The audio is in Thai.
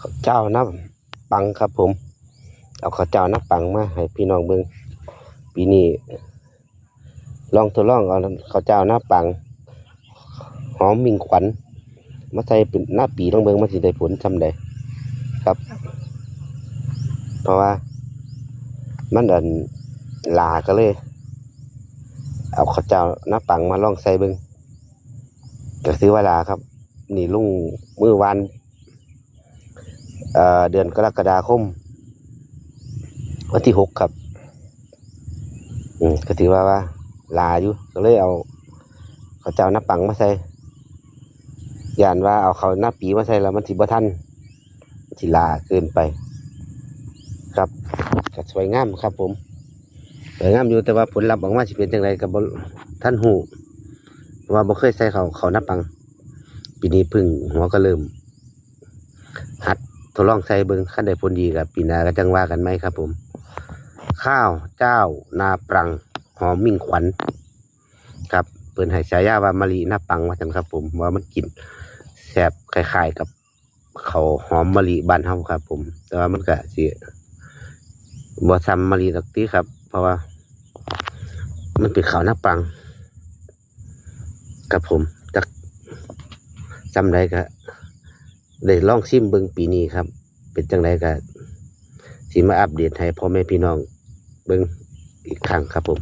ข้าวเจ้าน้ำปังครับผม เอาข้าวเจ้าน้ำปังมาให้พี่น้องเบิ่งปีนี้ลองทดลองเอาข้าวเจ้าน้ำปัง หอมมิงขวัญมาใส่เป็นหน้าปีลองเบิ่งมันสิได้ผลทำได้ครับ เพราะว่า มันอันลาก็เลย เอาข้าวเจ้าน้ำปังมาลองใส่เบิ่งก็ซื้อเวลาครับ นี่ลุงมือวัน เดือนกรกฎาคม วันที่หกครับ อืมก็ถือว่าว่า ลาอยู่ ก็เลยเอาเขาเจ้าหน้าปังมาใส่ยานว่าเอาเขาหน้าปีมาใส่แล้วมันสิบ่ทันมันสิลาเกินไป ครับก็สวยงามครับ ผมสวยงามอยู่แต่ว่าผลลัพธ์ออกมาสิเป็นจังไรกับท่านหูว่าบ่เคยใส่เขาเขาหน้าปังปีนี้พึ่งหัวก็เริ่ม ดทดลองใส่เบิ้งขั้นใดผลดีกับปีนาก็จังว่ากันไหมครับ ผม ข้าวเจ้านาปรังหอมมิ่งขวัญครับเปินให้ฉายาว่ามะลินาปังว่าจังครับ ผมว่ามันกินแซ่บคล้ายๆกับเขาหอมมะลิบ้านเฮาครับ ผม แต่ว่ามันก็สิบ่ซ้ำมะลิดอกติครับ เพราะว่า มันเป็นข้าวนาปัง ครับผมจักจำได้ก็ ได้ล่องชิมเบิงปีนี้ครับ เป็นจังไรกันสิมาอัปเดตให้พ่อแม่พี่น้องเบิงอีกครั้งครับผม